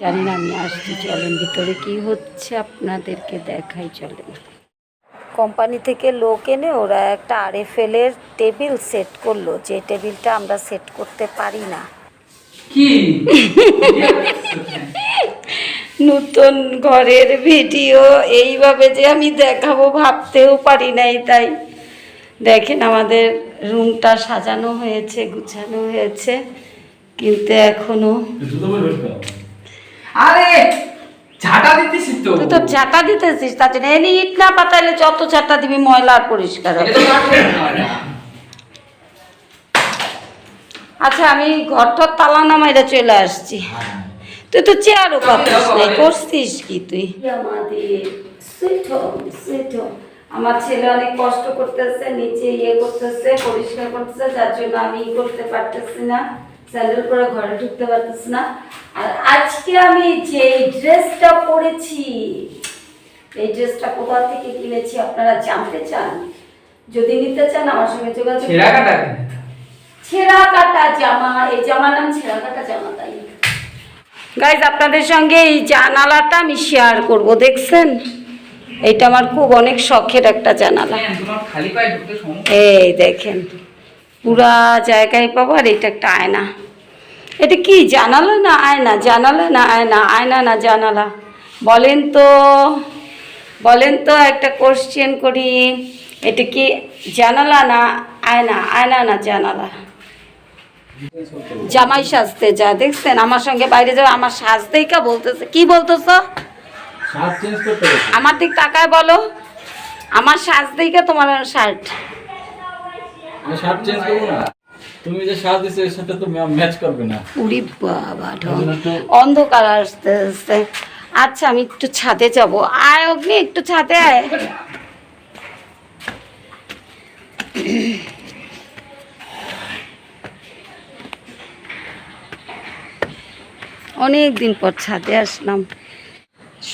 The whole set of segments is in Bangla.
জানি না আমি আসছি চলেন ভিতরে। কি হচ্ছে আপনাদেরকে দেখাই চলেন। কোম্পানি থেকে লোক এনে ওরা একটা আরএফএল এর টেবিল সেট করল যে টেবিলটা আমরা সেট করতে পারি না। কি? নতুন ঘরের ভিডিও এইভাবে যে আমি দেখাবো ভাবতেও পারি নাই তাই। দেখেন আমাদের রুমটা সাজানো হয়েছে গুছানো হয়েছে কিন্তু এখনও আরে ঝাঁটা দিতেছি তো। তুই তো চাটা দিতেছিস তার জন্য এনে ইট না পাতাইলে যত চাটা দিবি ময়লা আর পরিষ্কার হবে। এটা তো কাঠের না। আচ্ছা আমি ঘরটার তালা নামাইরা চলে আসছি। তুই তো চেয়ারও পাতিস নাই করছিস কি তুই? আমার ছেলে অনেক কষ্ট করতেছে নিচে ইয়ে করতেছে পরিষ্কার করতেছে যার জন্য আমি ই করতে পারতেছি না। স্যান্ডেল পরে ঘরে ঢুকতে পারতেছি না। আর আজকে আমি যে ড্রেসটা পরেছি এই ড্রেসটা কোথা থেকে কিনেছি আপনারা জানতে চান? যদি নিতে চান আমার সঙ্গে যোগাযোগ ছেঁড়া কাটা ছেঁড়া কাটা জামা এই জামার নাম ছেঁড়া কাটা জামা তাই। গাইজ আপনাদের সঙ্গে এই জানালাটা আমি শেয়ার করব দেখছেন? এটা আমার খুব অনেক শখের একটা জানালা। সমস্যা। এই দেখেন পুরা জায়গায় পাবো আর এটা একটা আয়না। এটা কি? জানালা না আয়না? জানালা না আয়না? আয়না না জানালা? বলেন তো বলেন তো একটা কোশ্চেন করি। এটা কি জানালা না আয়না? আয়না না জানালা? জামাই সাজতে যা দেখছেন? আমার সঙ্গে বাইরে যাও আমার সাজতেই কা বলতেছে। কি বলতেছ? আমার দিক তাকায় বলো। আমার সাজতেই কা তোমার শার্ট। তুমি যে শার্ট দিছো এর সাথে তো ম্যাচ করবে না। উরি বাবা অন্ধকার আসতে আসতে আচ্ছা আমি একটু ছাদে যাব। আয় অগ্নি একটু ছাদে আয়। অনেক দিন পর ছাদে আসলাম।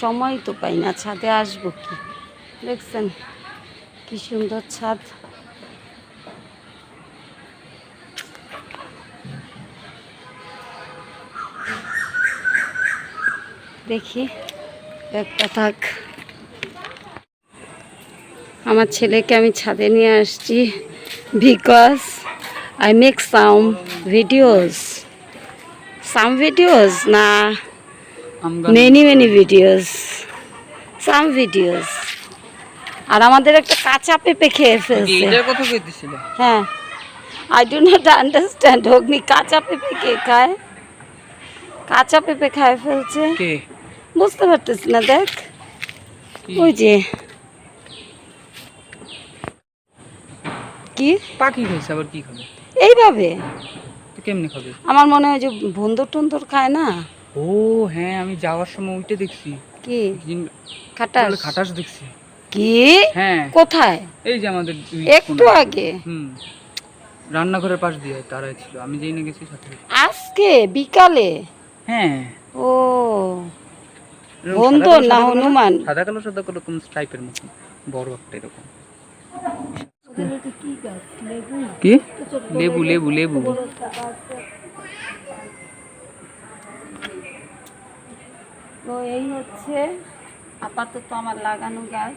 সময় তো পাই না ছাদে আসব কি? দেখছেন কি সুন্দর ছাদ। দেখি একটা থাক। আমার ছেলেকে আমি ছাদে নিয়ে আসছি because I make some videos some videos না many many videos some videos আর আমাদের একটা কাঁচা পেঁপে খেয়ে ফেলছে। হ্যাঁ। আই ডু নট আন্ডারস্ট্যান্ড অগ্নি কাঁচা পেঁপে কে খায়? কাঁচা পেঁপে খায় ফেলছে। কে? বুঝতে পারতেছি না দেখ। ওই যে। কি? পাখি খাইছে আবার কি খাবে? এইভাবে? তো কেমনে খাবে? আমার মনে হয় যে বন্দর টন্দর খায় না? ও হ্যাঁ আমি যাওয়ার সময় ওইটা দেখছি। কি? খাটাস? খাটাস দেখছি। কি? হ্যাঁ। কোথায়? এই যে আমাদের একটু আগে। হুম। রান্নাঘরের পাশ দিয়ে তারাই ছিল। আমি যেই না গেছি সাথে। আজকে? বিকালে? হ্যাঁ। ও। সাদা না হনুমান। সাদা কালো সাদা কালো কোন টাইপের মতো বড় একটা এরকম। কি? লেবু লেবু লেবু। তো এই হচ্ছে আপাতত আমার লাগানো গাছ।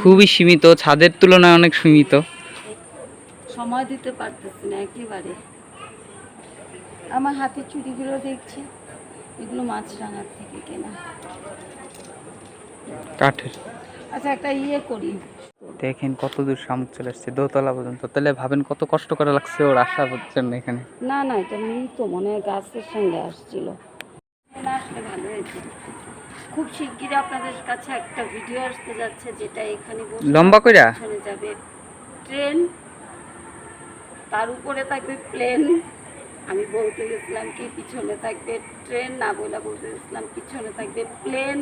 খুবই সীমিত ছাদের তুলনায় অনেক সীমিত। সময় দিতে পারতেছি না একেবারে। আমার হাতে চুড়িগুলো দেখছি। এগুলো মাছরাঙার থেকে কেনা। কাঠের। আচ্ছা একটা ইয়ে করি। দেখেন কত দূর শামুক চলে আসছে দোতলা পর্যন্ত। তাহলে ভাবেন কত কষ্ট করা লাগছে ওর আসা জন্য এখানে। না না এটা মৃত মনে হয় গাছের সঙ্গে আসছিল। আসলে ভালো হয়েছে। খুব শিগগিরই আপনাদের কাছে একটা ভিডিও আসতে যাচ্ছে যেটা এখানে লম্বা কইরা? যাবে। ট্রেন তার উপরে থাকবে প্লেন। আমি বলতে গেছিলাম কি, পিছনে থাকবে ট্রেন, না বলে বলতে গেছিলাম পিছনে থাকবে প্লেন।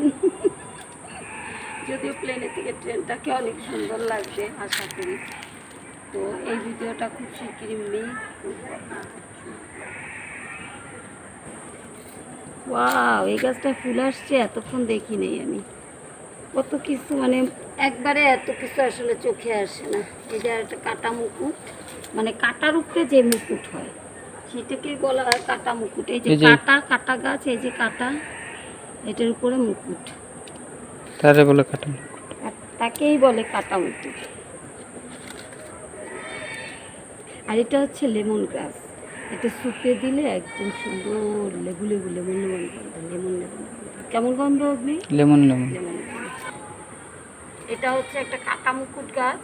যদিও প্লেনের থেকে ট্রেনটাকে অনেক সুন্দর লাগবে, আশা করি। তো এই ভিডিওটা খুব শিগগিরই মেক ওয়াও, এই গাছটা ফুল আসছে, এতক্ষণ দেখি নেই আমি। কত কিছু মানে একবারে এত কিছু আসলে চোখে আসে না। এই যে একটা কাটা মুকুট মানে কাটার উপরে যে মুকুট হয় সেটাকে বলা হয় কাটা মুকুট? এই যে কাটা কাটা গাছ এই যে কাটা এটার উপরে মুকুট। তারে বলে কাটান আর তাকেই বলে কাটা মুকুট। আর এটা হচ্ছে লেমন গ্রাস। এটা শুকিয়ে দিলে একদম সুন্দর লেবু লেবু লেমন লেমন গন্ধ লেমন লেমন কেমন গন্ধ আপনি লেমন লেমন। এটা হচ্ছে একটা কাটা মুকুট গাছ।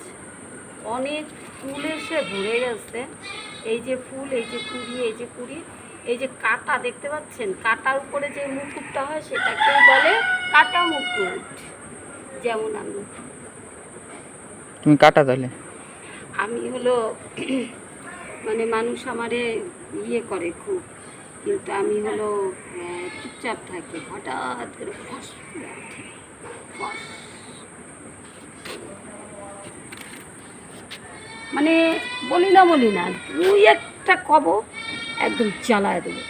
অনেক ফুল এসে ভরে গেছে। এই যে ফুল এই যে কুড়ি এই যে কুড়ি এই যে কাটা দেখতে পাচ্ছেন? কাটার উপরে যে মুকুটটা হয় সেটাকেই বলে কাটা মুকুট। যেমন আমি। তুমি কাটা তাহলে? আমি হলো মানে মানুষ আমারে ইয়ে করে খুব। কিন্তু আমি হলো চুপচাপ থাকি হঠাৎ করে ফস করে ওঠে ফস মানে বলি না বলি না দুই একটা কব একদম চালায় দেবো।